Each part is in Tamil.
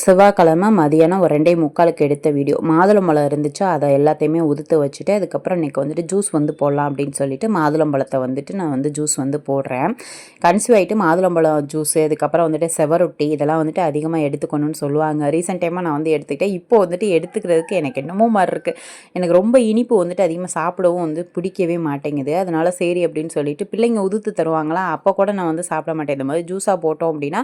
செவ்வாய்க்கிழமை மதியானம் ஒரு ரெண்டே முக்காலுக்கு எடுத்த வீடியோ மாதுளம்பழம் இருந்துச்சு அதை எல்லாத்தையுமே உதுத்து வச்சுட்டு அதுக்கப்புறம் இன்றைக்கி வந்துட்டு ஜூஸ் வந்து போடலாம் அப்படின்னு சொல்லிட்டு மாதுளம்பழத்தை வந்துட்டு நான் வந்து ஜூஸ் வந்து போடுறேன். கன்சீவ் ஆகிட்டு மாதுளம்பழம் ஜூஸ் அதுக்கப்புறம் வந்துட்டு செவரொட்டி இதெல்லாம் வந்துட்டு அதிகமாக எடுத்துக்கணும்னு சொல்லுவாங்க. ரீசெண்ட் டைமாக நான் வந்து எடுத்துக்கிட்டேன். இப்போ வந்துட்டு எடுத்துக்கிறதுக்கு எனக்கு என்னமோ மாதிரி இருக்குது எனக்கு ரொம்ப இனிப்பு வந்துட்டு அதிகமாக சாப்பிடவும் வந்து பிடிக்கவே மாட்டேங்குது. அதனால சரி அப்படின்னு சொல்லிட்டு பிள்ளைங்க உதுத்து தருவாங்களா அப்போ கூட நான் வந்து சாப்பிட மாட்டேன். இந்த மாதிரி ஜூஸாக போட்டோம் அப்படின்னா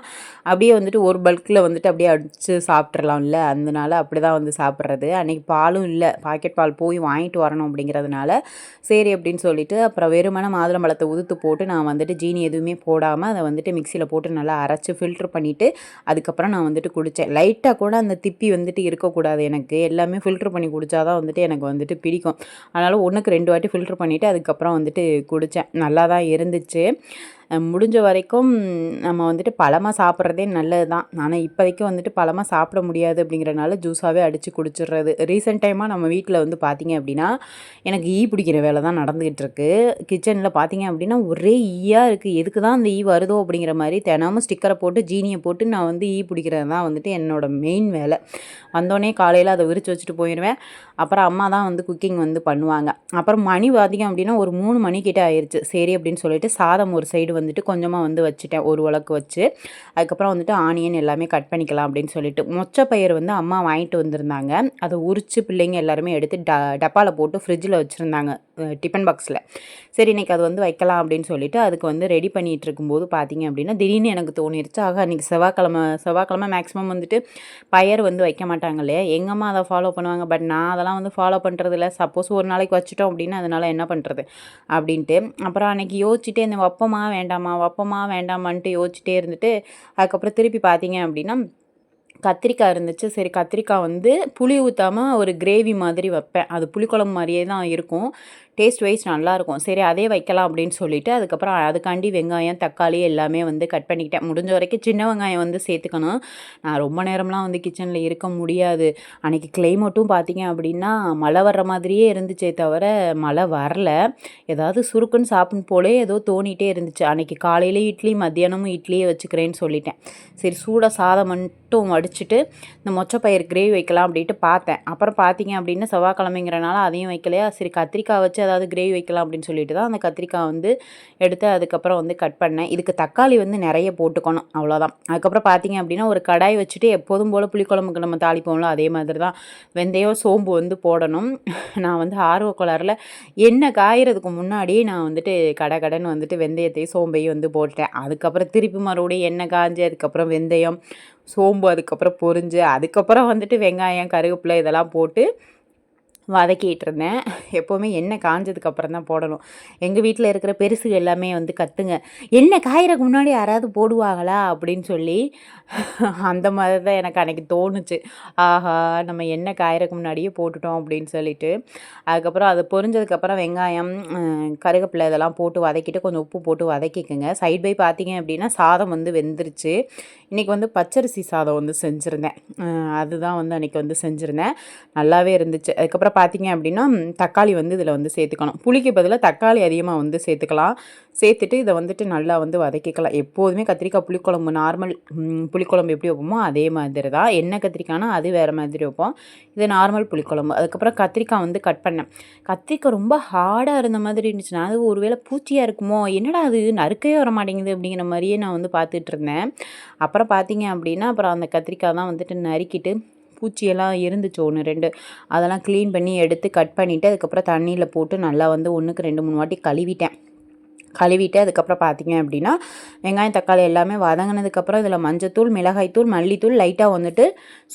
அப்படியே வந்துட்டு ஒரு பல்கில் வந்துட்டு அப்படியே அடித்து சாப்பிட்றலாம்ல அதனால அப்படி தான் வந்து சாப்பிட்றது. அன்றைக்கி பாலும் இல்லை. பாக்கெட் பால் போய் வாங்கிட்டு வரணும் அப்படிங்கிறதுனால சரி அப்படின்னு சொல்லிட்டு அப்புறம் வெறுமன மாதுளம்பழத்தை உதுத்து போட்டு நான் வந்துட்டு ஜீனி எதுவுமே போடாமல் அதை வந்துட்டு மிக்சியில் போட்டு நல்லா அரைச்சி ஃபில்ட்ரு பண்ணிவிட்டு அதுக்கப்புறம் நான் வந்துட்டு குடித்தேன் லைட்டாக கூட அந்த திப்பி வந்துட்டு இருக்கக்கூடாது எனக்கு. எல்லாமே ஃபில்ட்ரு பண்ணி குடித்தா தான் வந்துட்டு எனக்கு வந்துட்டு பிடிக்கும். அதனால் ஒன்றுக்கு ரெண்டு வாட்டி ஃபில்ட்ரு பண்ணிவிட்டு அதுக்கப்புறம் வந்துட்டு குடித்தேன் நல்லா தான் இருந்துச்சு. முடிஞ்ச வரைக்கும் நம்ம வந்துட்டு பழமாக சாப்பிட்றதே நல்லது தான் ஆனால் இப்போதைக்கு வந்துட்டு பழமாக சாப்பிட முடியாது அப்படிங்கிறனால ஜூஸாகவே அடித்து குடிச்சிடுறது. ரீசெண்ட் டைமாக நம்ம வீட்டில் வந்து பார்த்திங்க அப்படின்னா எனக்கு ஈ பிடிக்கிற வேலை தான் நடந்துக்கிட்டு இருக்கு கிச்சனில் பார்த்திங்க அப்படின்னா ஒரே ஈயாக இருக்குது எதுக்கு தான் அந்த ஈ வருதோ அப்படிங்கிற மாதிரி தினமும் ஸ்டிக்கரை போட்டு ஜீனியை போட்டு நான் வந்து ஈ பிடிக்கிறது தான் வந்துட்டு என்னோடய மெயின் வேலை. வந்தோடனே காலையில் அதை விரித்து வச்சுட்டு போயிடுவேன் அப்புறம் அம்மா தான் வந்து குக்கிங் வந்து பண்ணுவாங்க. அப்புறம் மணி பார்த்திங்க அப்படின்னா ஒரு மூணு மணிக்கிட்ட ஆயிடுச்சு சரி அப்படின்னு சொல்லிட்டு சாதம் ஒரு சைடு வந்துட்டு கொஞ்சமாக வந்து வச்சுட்டேன். ஒரு உலக்கு வச்சு. அதுக்கப்புறம் வந்துட்டு ஆனியன் எல்லாமே கட் பண்ணிக்கலாம் அப்படின்னு சொல்லிட்டு. மொச்சப்பயிர் வந்து அம்மா வாங்கிட்டு வந்திருந்தாங்க. அதை உரித்து பிள்ளைங்க எல்லாருமே எடுத்து ட டப்பாவில் போட்டு ஃப்ரிட்ஜில் வச்சுருந்தாங்க. டிஃபன் பாக்ஸில் சரி இன்றைக்கி அது வந்து வைக்கலாம் அப்படின்னு சொல்லிட்டு அதுக்கு வந்து ரெடி பண்ணிகிட்டு இருக்கும்போது பார்த்தீங்க அப்படின்னா திடீர்னு எனக்கு தோணிருச்சு. ஆக அன்றைக்கி செவ்வாய்க்கிழமை செவ்வாய்க்கிழமை மேக்ஸிமம் வந்துட்டு பயர் வந்து வைக்க மாட்டாங்க இல்லையா? எங்கள் அம்மா அதை ஃபாலோ பண்ணுவாங்க. பட் நான் அதெல்லாம் வந்து ஃபாலோ பண்ணுறதில்ல சப்போஸ் ஒரு நாளைக்கு வச்சுட்டோம் அப்படின்னா அதனால் என்ன பண்ணுறது அப்படின்ட்டு. அப்புறம் அன்றைக்கி யோசிச்சுட்டே இந்த வப்பமா வேண்டாமா? வப்பமா வேண்டாமான்ட்டு யோசிச்சுட்டே இருந்துட்டு அதுக்கப்புறம் திருப்பி பார்த்தீங்க அப்படின்னா கத்திரிக்காய் இருந்துச்சு. சரி கத்திரிக்காய் வந்து புளி ஊற்றாமல் ஒரு கிரேவி மாதிரி வைப்பேன். அது புளிக்குழம்பு மாதிரியே தான் இருக்கும். டேஸ்ட் வைஸ் நல்லாயிருக்கும். சரி அதே வைக்கலாம் அப்படின்னு சொல்லிவிட்டு அதுக்கப்புறம் அதுக்காண்டி வெங்காயம் தக்காளி எல்லாமே வந்து கட் பண்ணிக்கிட்டேன். முடிஞ்ச வரைக்கும் சின்ன வெங்காயம் வந்து சேர்த்துக்கணும். நான் ரொம்ப நேரம்லாம் வந்து கிச்சனில் இருக்க முடியாது. அன்றைக்கி கிளைமேட்டும் பார்த்தீங்க அப்படின்னா மழை வர்ற மாதிரியே இருந்துச்சே தவிர மழை வரல. ஏதாவது சுருக்குன்னு சாப்பிட்ணும் போலே ஏதோ தோணிகிட்டே இருந்துச்சு. அன்றைக்கி காலையில் இட்லி மத்தியானமும் இட்லியே வச்சுக்கிறேன்னு சொல்லிட்டேன். சரி சூடாக சாதம் மட்டும் வடிச்சிட்டு இந்த மொச்சப்பயிர் கிரேவி வைக்கலாம் அப்படின்ட்டு பார்த்தேன். அப்புறம் பார்த்தீங்க அப்படின்னா செவ்வாய்க்கிழமைங்கிறனால அதையும் வைக்கலையா? சரி கத்திரிக்காய் வச்சு ஏதாவது கிரேவி வைக்கலாம் அப்படின்னு சொல்லிட்டு தான் அந்த கத்திரிக்காய் வந்து எடுத்து அதுக்கப்புறம் வந்து கட் பண்ணேன். இதுக்கு தக்காளி வந்து நிறைய போட்டுக்கணும். அவ்வளோதான் அதுக்கப்புறம் பார்த்தீங்க அப்படின்னா ஒரு கடாய் வச்சுட்டு எப்போதும் போல் புளிக்குழம்புக்கு நம்ம தாளிப்போம்ல அதே மாதிரி தான். வெந்தயம் சோம்பு வந்து போடணும். நான் வந்து ஆர்வ குளரில் எண்ணெய் காயறதுக்கு முன்னாடியே நான் வந்துட்டு கடை கடைன்னு வந்துட்டு வெந்தயத்தையும் சோம்பையும் வந்து போட்டேன் அதுக்கப்புறம் திருப்பி மறுபடியும் எண்ணெய் காய்ஞ்சி அதுக்கப்புறம் வெந்தயம் சோம்பு அதுக்கப்புறம் பொரிஞ்சு அதுக்கப்புறம் வந்துட்டு வெங்காயம் கருவேப்பிலை இதெல்லாம் போட்டு வதக்கிட்டு இருந்தேன் எப்போவுமே எண்ணெய் காஞ்சதுக்கப்புறம் தான் போடணும். எங்கள் வீட்டில் இருக்கிற பெருசு எல்லாமே வந்து கற்றுங்க எண்ணெய் காயறக்கு முன்னாடி யாராவது போடுவாங்களா? அப்படின்னு சொல்லி அந்த மாதிரி தான் எனக்கு அன்றைக்கி தோணுச்சு. ஆஹா நம்ம எண்ணெய் காயறக்கு முன்னாடியே போட்டுட்டோம் அப்படின்னு சொல்லிட்டு. அதுக்கப்புறம் அது பொரிஞ்சதுக்கப்புறம் வெங்காயம் கருகப்பில்லை இதெல்லாம் போட்டு வதக்கிட்டு கொஞ்சம் உப்பு போட்டு வதக்கிக்குங்க. சைட் பை பார்த்தீங்க அப்படின்னா சாதம் வந்து வெந்துருச்சு. இன்றைக்கி வந்து பச்சரிசி சாதம் வந்து செஞ்சுருந்தேன். அதுதான் வந்து அன்றைக்கி வந்து செஞ்சுருந்தேன். நல்லாவே இருந்துச்சு. அதுக்கப்புறம் பார்த்தீங்க அப்படின்னா தக்காளி வந்து இதில் வந்து சேர்த்துக்கணும். புளிக்கு பதிலாக தக்காளி அதிகமாக வந்து சேர்த்துக்கலாம். சேர்த்துட்டு இதை வந்துட்டு நல்லா வந்து வதக்கிக்கலாம். எப்போதுமே கத்திரிக்காய் புளிக்குழம்பு நார்மல் புளிக்குழம்பு எப்படி வைப்போமோ அதே மாதிரி தான். எண்ணெய் கத்திரிக்காய்னா அது வேறு மாதிரி வைப்போம். இது நார்மல் புளிக்குழம்பு. அதுக்கப்புறம் கத்திரிக்காய் வந்து கட் பண்ணேன் கத்திரிக்காய் ரொம்ப ஹார்டாக இருந்த மாதிரி இருந்துச்சுன்னா அது ஒரு வேளை பூச்சியாக இருக்குமோ? என்னடா அது? நறுக்கவே வர மாட்டேங்குது அப்படிங்கிற மாதிரியே நான் வந்து பார்த்துட்டு இருந்தேன். அப்புறம் பார்த்தீங்க அப்படின்னா அப்புறம் அந்த கத்திரிக்காய் தான் வந்துட்டு நறுக்கிட்டு பூச்சியெல்லாம் இருந்துச்சு ஒன்று ரெண்டு. அதெல்லாம் க்ளீன் பண்ணி எடுத்து கட் பண்ணிவிட்டு அதுக்கப்புறம் தண்ணியில் போட்டு நல்லா வந்து ஒன்றுக்கு ரெண்டு மூணு வாட்டி கழுவிட்டேன். கழுவிட்டு அதுக்கப்புறம் பார்த்தீங்க அப்படின்னா வெங்காயம் தக்காளி எல்லாமே வதங்கினதுக்கப்புறம் இதில் மஞ்சத்தூள் மிளகாய்த்தூள் மல்லித்தூள் லைட்டாக வந்துட்டு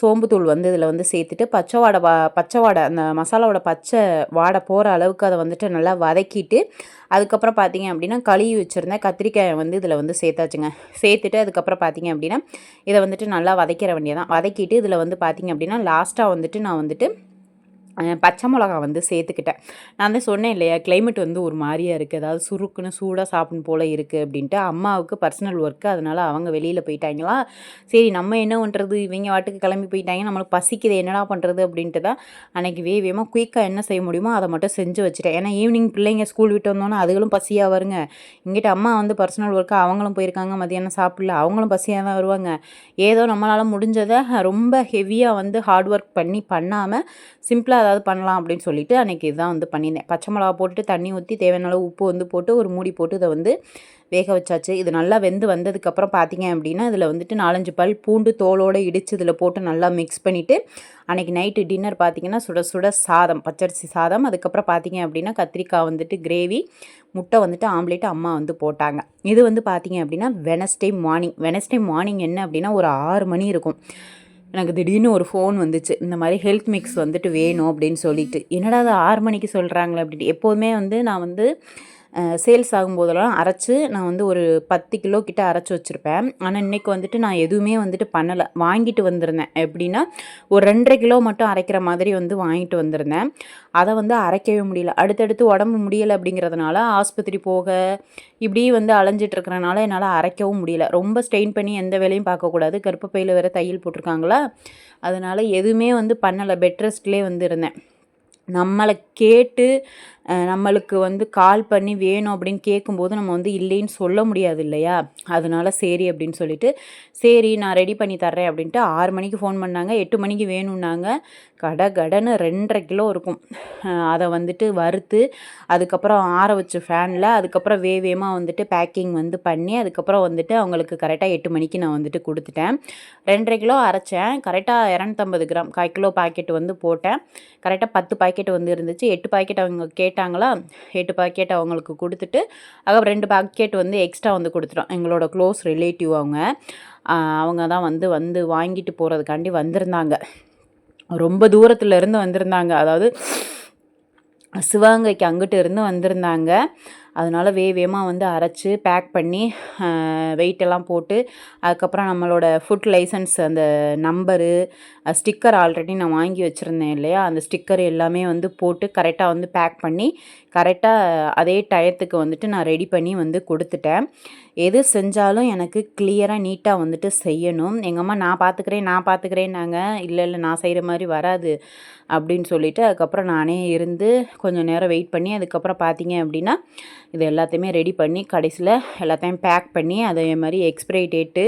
சோம்புத்தூள் வந்து இதில் வந்து சேர்த்துட்டு பச்சை வாடை வா பச்சை வாடை அந்த மசாலாவோட பச்சை வாடை போகிற அளவுக்கு அதை வந்துட்டு நல்லா வதக்கிட்டு அதுக்கப்புறம் பார்த்தீங்க அப்படின்னா கழுவி வச்சுருந்தேன் கத்திரிக்காயை வந்து இதில் வந்து சேர்த்தாச்சுங்க. சேர்த்துட்டு அதுக்கப்புறம் பார்த்தீங்க அப்படின்னா இதை வந்துட்டு நல்லா வதக்கிற வேண்டியதான் வதக்கிட்டு இதில் வந்து பார்த்தீங்க அப்படின்னா லாஸ்ட்டாக வந்துட்டு நான் வந்துட்டு பச்சை மிளகா வந்து சேர்த்துக்கிட்டேன். நான் வந்து சொன்னேன் இல்லையா கிளைமேட் வந்து ஒரு மாதிரியா இருக்குது அதாவது சுருக்குன்னு சூடாக சாப்பிடணும் போல் இருக்குது அப்படின்ட்டு. அம்மாவுக்கு பர்சனல் ஒர்க்கு அதனால் அவங்க வெளியில் போயிட்டாங்களா? சரி நம்ம என்ன பண்ணுறது இவங்க வாட்டுக்கு கிளம்பி போயிட்டாங்க நம்மளுக்கு பசிக்குது என்னடா பண்ணுறது அப்படின்ட்டு தான் அன்றைக்கி வே வேகமாக குயிக்காக என்ன செய்ய முடியுமோ அதை மட்டும் செஞ்சு வச்சுட்டேன். ஏன்னா ஈவினிங் பிள்ளைங்க ஸ்கூல் விட்டு வந்தோன்னே அதுகளும் பசியாக வருங்க. இங்கிட்ட அம்மா வந்து பர்சனல் ஒர்க்கு அவங்களும் போயிருக்காங்க மதியானம் சாப்பிடல அவங்களும் பசியாக தான் வருவாங்க. ஏதோ நம்மளால் முடிஞ்சதை ரொம்ப ஹெவியாக வந்து ஹார்ட் ஒர்க் பண்ணி பண்ணாமல் சிம்பிளாக ஏதாவது பண்ணலாம் அப்படின்னு சொல்லிட்டு அன்றைக்கி இதுதான் வந்து பண்ணியிருந்தேன். பச்சை மிளகா போட்டுட்டு தண்ணி ஊற்றி தேவையான அளவு உப்பு வந்து போட்டு ஒரு மூடி போட்டு இதை வந்து வேக வச்சாச்சு. இது நல்லா வெந்து வந்ததுக்கப்புறம் பார்த்தீங்க அப்படின்னா இதில் வந்துட்டு நாலஞ்சு பல் பூண்டு தோலோடு இடித்து இதில் போட்டு நல்லா மிக்ஸ் பண்ணிவிட்டு அன்றைக்கி நைட்டு டின்னர் பார்த்தீங்கன்னா சுட சுட சாதம் பச்சரிசி சாதம். அதுக்கப்புறம் பார்த்தீங்க அப்படின்னா கத்திரிக்காய் வந்துட்டு கிரேவி முட்டை வந்துட்டு ஆம்லேட் அம்மா வந்து போட்டாங்க. இது வந்து பார்த்தீங்க அப்படின்னா வெனஸ்டே மார்னிங் வெனஸ்டே மார்னிங் என்ன அப்படின்னா ஒரு ஆறு மணி இருக்கும். எனக்கு திடீர்னு ஒரு ஃபோன் வந்துச்சு. இந்த மாதிரி ஹெல்த் மிக்ஸ் வந்துட்டு வேணும் அப்படின்னு சொல்லிட்டு. என்னடா அது ஆறு மணிக்கு சொல்கிறாங்களே அப்படின்ட்டு எப்போதுமே வந்து நான் வந்து சேல்ஸ் ஆகும்போதெல்லாம் அரைச்சி நான் வந்து ஒரு பத்து கிலோ கிட்ட அரைச்சி வச்சுருப்பேன். ஆனால் இன்றைக்கி வந்துட்டு நான் எதுவுமே வந்துட்டு பண்ணலை. வாங்கிட்டு வந்திருந்தேன். எப்படின்னா ஒரு ரெண்டரை கிலோ மட்டும் அரைக்கிற மாதிரி வந்து வாங்கிட்டு வந்திருந்தேன். அதை வந்து அரைக்கவே முடியல. அடுத்தடுத்து உடம்பு முடியலை அப்படிங்கிறதுனால ஆஸ்பத்திரி போக இப்படி வந்து அலைஞ்சிட்டு இருக்கிறனால என்னால் அரைக்கவும் முடியல. ரொம்ப ஸ்ட்ரெயின் பண்ணி எந்த வேலையும் பார்க்கக்கூடாது. கருப்பப்பையில் வேறு தையல் போட்டிருக்காங்களா? அதனால் எதுவுமே வந்து பண்ணலை. பெட் ரெஸ்ட்லேயே வந்து இருந்தேன். நம்மளை கேட்டு நம்மளுக்கு வந்து கால் பண்ணி வேணும் அப்படின்னு கேட்கும்போது நம்ம வந்து இல்லைன்னு சொல்ல முடியாது இல்லையா? அதனால சரி அப்படின்னு சொல்லிட்டு சரி நான் ரெடி பண்ணி தர்றேன் அப்படின்ட்டு ஆறு மணிக்கு ஃபோன் பண்ணாங்க. எட்டு மணிக்கு வேணும்னாங்க. கட கடன்னு ரெண்டரை கிலோ இருக்கும். அதை வந்துட்டு வறுத்து அதுக்கப்புறம் ஆற வச்சு ஃபேனில் அதுக்கப்புறம் வே வேகமாக வந்துட்டு பேக்கிங் வந்து பண்ணி அதுக்கப்புறம் வந்துட்டு அவங்களுக்கு கரெக்டாக எட்டு மணிக்கு நான் வந்துட்டு கொடுத்துட்டேன். ரெண்டரை கிலோ அரைச்சேன். கரெக்டாக இரநூத்தம்பது கிராம் கால் கிலோ பாக்கெட் வந்து போட்டேன். கரெக்டாக பத்து பாக்கெட் வந்து இருந்துச்சு. எட்டு பாக்கெட் அவங்க கேட்டாங்களா? எட்டு பாக்கெட் அவங்களுக்கு கொடுத்துட்டு அதுக்கப்புறம் ரெண்டு பாக்கெட் வந்து எக்ஸ்ட்ரா வந்து கொடுத்துட்டோம். எங்களோட க்ளோஸ் ரிலேட்டிவ் அவங்க. அவங்க தான் வந்து வந்து வாங்கிட்டு போகிறதுக்காண்டி வந்திருந்தாங்க. ரொம்ப தூரத்தில் இருந்து வந்திருந்தாங்க. அதாவது சிவகங்கைக்கு அங்கிட்டு இருந்து வந்திருந்தாங்க. அதனால வே வேகமாக வந்து அரைச்சி பேக் பண்ணி வெயிட்டெல்லாம் போட்டு அதுக்கப்புறம் நம்மளோட ஃபுட் லைசன்ஸ் அந்த நம்பரு ஸ்டிக்கர் ஆல்ரெடி நான் வாங்கி வச்சுருந்தேன் இல்லையா? அந்த ஸ்டிக்கர் எல்லாமே வந்து போட்டு கரெக்டாக வந்து பேக் பண்ணி கரெக்டாக அதே டயத்துக்கு வந்துட்டு நான் ரெடி பண்ணி வந்து கொடுத்துட்டேன். எது செஞ்சாலும் எனக்கு கிளியராக நீட்டாக வந்துட்டு செய்யணும். எங்கள் அம்மா நான் பார்த்துக்கிறேன் நான் பார்த்துக்கிறேன்னாங்க இல்லை இல்லை நான் செய்கிற மாதிரி வராது. அப்படின்னு சொல்லிவிட்டு அதுக்கப்புறம் நானே இருந்து கொஞ்சம் நேரம் வெயிட் பண்ணி அதுக்கப்புறம் பார்த்தீங்க அப்படின்னா இது எல்லாத்தையுமே ரெடி பண்ணி கடைசியில் எல்லாத்தையும் பேக் பண்ணி அதே மாதிரி எக்ஸ்பிரி டேட்டு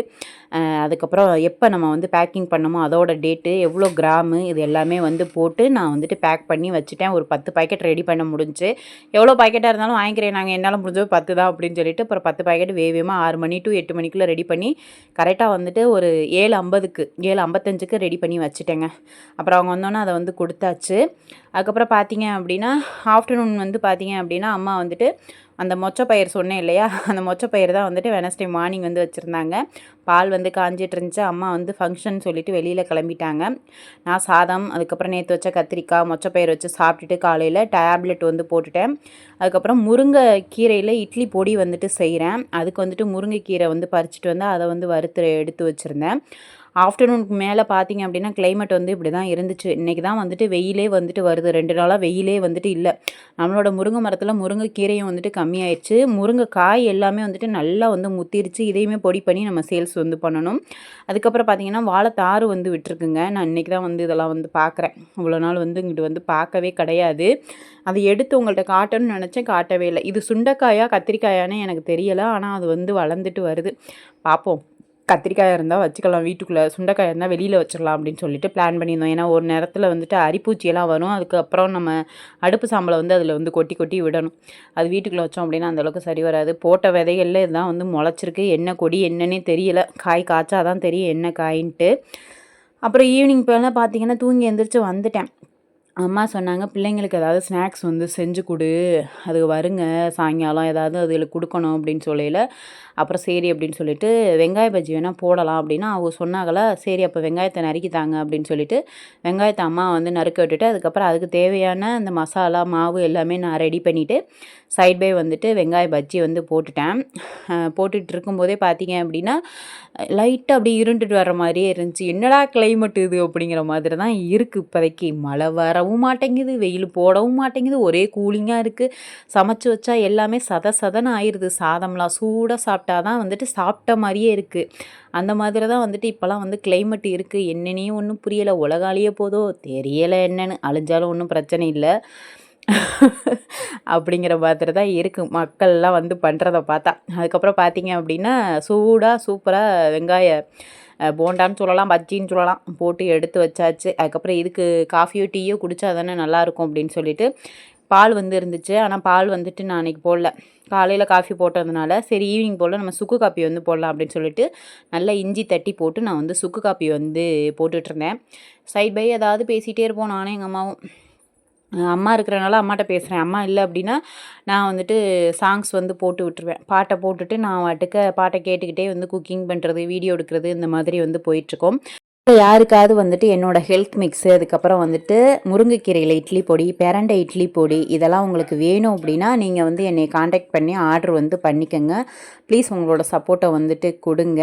அதுக்கப்புறம் எப்போ நம்ம வந்து பேக்கிங் பண்ணமோ அதோட டேட்டு எவ்வளோ கிராமு இது எல்லாமே வந்து போட்டு நான் வந்துட்டு பேக் பண்ணி வச்சுட்டேன். ஒரு பத்து பாக்கெட் ரெடி பண்ண முடிஞ்சு. எவ்வளோ பாக்கெட்டாக இருந்தாலும் வாங்கிக்கிறேன். நாங்கள் என்னால் முடிஞ்சது பத்து தான் அப்படின்னு சொல்லிட்டு அப்புறம் பத்து பாக்கெட் வேகமாக ஆறு மணி டு எட்டு மணிக்குள்ளே ரெடி பண்ணி கரெக்டாக வந்துட்டு ஒரு ஏழு ஐம்பதுக்கு ஏழு ஐம்பத்தஞ்சுக்கு ரெடி பண்ணி வச்சுட்டேங்க. அப்புறம் அவங்க வந்தோன்னே அதை வந்து கொடுத்தாச்சு. அதுக்கப்புறம் பார்த்தீங்க அப்படின்னா ஆஃப்டர்நூன் வந்து பார்த்தீங்க அப்படின்னா அம்மா வந்துட்டு அந்த மொச்சப்பயிர் சொன்னேன் இல்லையா? அந்த மொச்சப்பயிர் தான் வந்துட்டு வெனஸ்டே மார்னிங் வந்து வச்சுருந்தாங்க. பால் வந்து காஞ்சிட்டு இருந்துச்சு. அம்மா வந்து ஃபங்க்ஷன் சொல்லிவிட்டு வெளியில் கிளம்பிட்டாங்க. நான் சாதம் அதுக்கப்புறம் நேற்று வச்ச கத்திரிக்காய் மொச்சப்பயிர் வச்சு சாப்பிட்டுட்டு காலையில் டேப்லெட் வந்து போட்டுட்டேன். அதுக்கப்புறம் முருங்கை கீரையில் இட்லி பொடி வந்துட்டு செய்கிறேன் அதுக்கு வந்துட்டு முருங்கைக்கீரை வந்து பறிச்சுட்டு வந்து அதை வந்து வறுத்து எடுத்து வச்சுருந்தேன். ஆஃப்டர்நூனுக்கு மேலே பார்த்தீங்க அப்படின்னா கிளைமேட் வந்து இப்படி தான் இருந்துச்சு. இன்றைக்கி தான் வந்துட்டு வெயிலே வந்துட்டு வருது. ரெண்டு நாளாக வெயிலே வந்துட்டு இல்லை. நம்மளோட முருங்கை மரத்தில் முருங்கை கீரையும் வந்துட்டு கம்மியாயிடுச்சு. முருங்கை காய் எல்லாமே வந்துட்டு நல்லா வந்து முத்திருச்சு. இதையுமே பொடி பண்ணி நம்ம சேல்ஸ் வந்து பண்ணணும். அதுக்கப்புறம் பார்த்தீங்கன்னா வாழைத்தாறு வந்து விட்டுருக்குங்க. நான் இன்றைக்கி தான் வந்து இதெல்லாம் வந்து பார்க்குறேன் இவ்வளோ நாள் வந்து இங்கிட்டு வந்து பார்க்கவே கிடையாது. அதை எடுத்து உங்கள்கிட்ட காட்டணும்னு நினச்சேன். காட்டவே இல்லை. இது சுண்டைக்காயா கத்திரிக்காயான்னு எனக்கு தெரியலை. ஆனால் அது வந்து வளர்ந்துட்டு வருது. பார்ப்போம் கத்திரிக்காயாக இருந்தால் வச்சுக்கலாம் வீட்டுக்குள்ளே. சுண்டைக்காய் இருந்தால் வெளியில் வச்சிடலாம் அப்படின்னு சொல்லிட்டு பிளான் பண்ணியிருந்தோம். ஏன்னா ஒரு நேரத்தில் வந்துட்டு அரிப்பூச்சியெல்லாம் வரும். அதுக்கப்புறம் நம்ம அடுப்பு சாம்பலை வந்து அதில் வந்து கொட்டி கொட்டி விடணும். அது வீட்டுக்குள்ளே வச்சோம் அப்படின்னா அந்தளவுக்கு சரி வராது. போட்ட விதைகளில் இதுதான் வந்து முளைச்சிருக்கு. என்ன கொடி என்னன்னே தெரியல. காய் காய்ச்சாதான் தெரியும் என்ன காயின்ட்டு. அப்புறம் ஈவினிங் போல பார்த்தீங்கன்னா தூங்கி எந்திரிச்சு வந்துட்டேன். அம்மா சொன்னாங்க பிள்ளைங்களுக்கு ஏதாவது ஸ்நாக்ஸ் வந்து செஞ்சு கொடு அது வருங்க சாயங்காலம் ஏதாவது அதுகளுக்கு கொடுக்கணும் அப்படின்னு சொல்லையில் அப்புறம் சரி அப்படின்னு சொல்லிட்டு வெங்காய பஜ்ஜி வேணால் போடலாம் அப்படின்னா அவங்க சொன்னாங்களா சரி அப்போ வெங்காயத்தை நறுக்கி தாங்க அப்படின்னு சொல்லிட்டு வெங்காயத்தை அம்மா வந்து நறுக்க விட்டுட்டு அதுக்கப்புறம் அதுக்கு தேவையான அந்த மசாலா மாவு எல்லாமே நான் ரெடி பண்ணிவிட்டு சைட் பை வந்துட்டு வெங்காய பஜ்ஜி வந்து போட்டுட்டேன். போட்டுட்டு இருக்கும்போதே பார்த்தீங்க அப்படின்னா லைட்டாக அப்படியே இருண்டுட்டு வர்ற மாதிரியே இருந்துச்சு. என்னடா கிளைமேட் இது அப்படிங்கிற மாதிரி தான் இருக்குது இப்போதைக்கு. மழை வர வரவும் மாட்டேங்குது வெயில் போடவும் மாட்டேங்குது ஒரே கூலிங்காக இருக்குது சமைச்சு வச்சா எல்லாமே சத சதன ஆயிடுது சாதம்லாம் சூடாக சாப்பிட்டா தான் வந்துட்டு சாப்பிட்ட மாதிரியே இருக்குது அந்த மாதிரி தான் வந்துட்டு இப்போலாம் வந்து கிளைமேட் இருக்குது என்னென்னே ஒன்றும் புரியலை. உலகாலேயே போதோ தெரியலை என்னன்னு. அழிஞ்சாலும் ஒன்றும் பிரச்சனை இல்லை. அப்படிங்கிற மாதிரி தான் இருக்குது மக்கள்லாம் வந்து பண்ணுறத பார்த்தா. அதுக்கப்புறம் பார்த்தீங்க அப்படின்னா சூடாக சூப்பராக வெங்காய போண்டான்னு சொல்லலாம் பஜ்ஜின்னு சொல்லலாம் போட்டு எடுத்து வச்சாச்சு. அதுக்கப்புறம் இதுக்கு காஃபியோ டீயோ குடித்தா தானே நல்லாயிருக்கும் அப்படின்னு சொல்லிட்டு பால் வந்து இருந்துச்சு. ஆனால் பால் வந்துட்டு நான் அன்றைக்கி போடல. காலையில் காஃபி போட்டதுனால சரி ஈவினிங் போல் நம்ம சுக்கு காப்பி வந்து போடலாம் அப்படின்னு சொல்லிட்டு நல்லா இஞ்சி தட்டி போட்டு நான் வந்து சுக்கு காப்பி வந்து போட்டுட்ருந்தேன் சைட் பை ஏதாவது பேசிகிட்டே இருப்போம் நானும் எங்கள் அம்மாவும். அம்மா இருக்கிறனால அம்மாட்ட பேசுகிறேன் அம்மா இல்லை அப்படின்னா நான் வந்துட்டு சாங்ஸ் வந்து போட்டு விட்டுருவேன். பாட்டை போட்டுட்டு நான் வாட்டுக்க பாட்டை கேட்டுக்கிட்டே வந்து குக்கிங் பண்ணுறது வீடியோ எடுக்கிறது இந்த மாதிரி வந்து போயிட்டுருக்கோம். யாருக்காவது வந்துட்டு என்னோட ஹெல்த் மிக்ஸு அதுக்கப்புறம் வந்துட்டு முருங்கைக்கீரையில் இட்லி பொடி பெரண்டை இட்லி பொடி இதெல்லாம் உங்களுக்கு வேணும் அப்படின்னா நீங்கள் வந்து என்னை காண்டாக்ட் பண்ணி ஆர்டர் வந்து பண்ணிக்கோங்க. ப்ளீஸ் உங்களோட சப்போர்ட்டை வந்துட்டு கொடுங்க.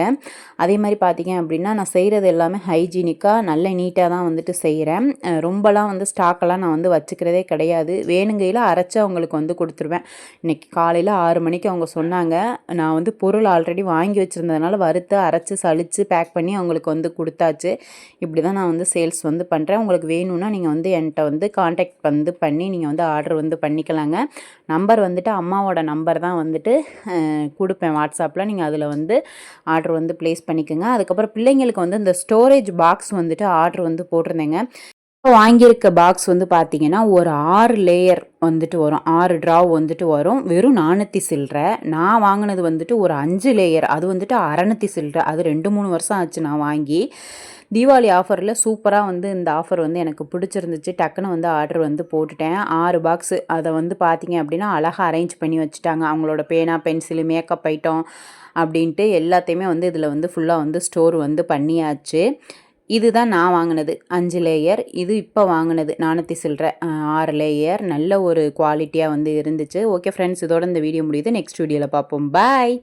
அதே மாதிரி பார்த்தீங்க அப்படின்னா நான் செய்கிறது எல்லாமே ஹைஜீனிக்காக நல்ல நீட்டாக தான் வந்துட்டு செய்கிறேன் ரொம்பலாம் வந்து ஸ்டாக்கெல்லாம் நான் வந்து வச்சுக்கிறதே கிடையாது. வேணுங்கையில் அரைச்சி அவங்களுக்கு வந்து கொடுத்துருவேன். இன்றைக்கி காலையில் ஆறு மணிக்கு அவங்க சொன்னாங்க. நான் வந்து பொருள் ஆல்ரெடி வாங்கி வச்சுருந்ததுனால வறுத்து அரைச்சி சளிச்சு பேக் பண்ணி அவங்களுக்கு வந்து கொடுத்தாச்சு. இப்படி தான் நான் வந்து சேல்ஸ் வந்து பண்ணுறேன் உங்களுக்கு வேணும்னா நீங்கள் வந்து என்கிட்ட வந்து காண்டாக்ட் வந்து பண்ணி நீங்கள் வந்து ஆர்டர் வந்து பண்ணிக்கலாங்க. நம்பர் வந்துட்டு அம்மாவோட நம்பர் தான் வந்துட்டு கொடுப்பேன் வாட்ஸ்அப்பில் நீங்கள் அதில் வந்து ஆர்டர் வந்து ப்ளேஸ் பண்ணிக்கோங்க. அதுக்கப்புறம் பிள்ளைங்களுக்கு வந்து இந்த ஸ்டோரேஜ் பாக்ஸ் வந்துட்டு ஆர்டர் வந்து போட்டிருந்தேங்க. வாங்கியிருக்க பாக்ஸ் வந்து பார்த்தீங்கன்னா ஒரு ஆறு லேயர் வந்துட்டு வரும். ஆறு ட்ரா வந்துட்டு வரும். வெறும் நானூற்றி சில்லற. நான் வாங்கினது வந்துட்டு ஒரு அஞ்சு லேயர் அது வந்துட்டு அறநூற்றி சில்லற. அது ரெண்டு மூணு வருஷம் ஆச்சு நான் வாங்கி. தீபாவளி ஆஃபரில் சூப்பராக வந்து இந்த ஆஃபர் வந்து எனக்கு பிடிச்சிருந்துச்சு. டக்குன்னு வந்து ஆர்டர் வந்து போட்டுட்டேன். ஆறு பாக்ஸு அதை வந்து பார்த்தீங்க அப்படின்னா அழகாக அரேஞ்ச் பண்ணி வச்சுட்டாங்க. அவங்களோட பேனா பென்சிலு மேக்கப் ஐட்டம் அப்படின்ட்டு எல்லாத்தையுமே வந்து இதில் வந்து ஃபுல்லாக வந்து ஸ்டோர் வந்து பண்ணியாச்சு. இதுதான் நான் வாங்கினது. அஞ்சு லேயர் இது இப்போ வாங்கினது. நானூற்றி சில்லற ஆறு லேயர் நல்ல ஒரு குவாலிட்டியாக வந்து இருந்துச்சு. ஓகே ஃப்ரெண்ட்ஸ் இதோட இந்த வீடியோ முடியுது. நெக்ஸ்ட் வீடியோவில் பார்ப்போம் பாய்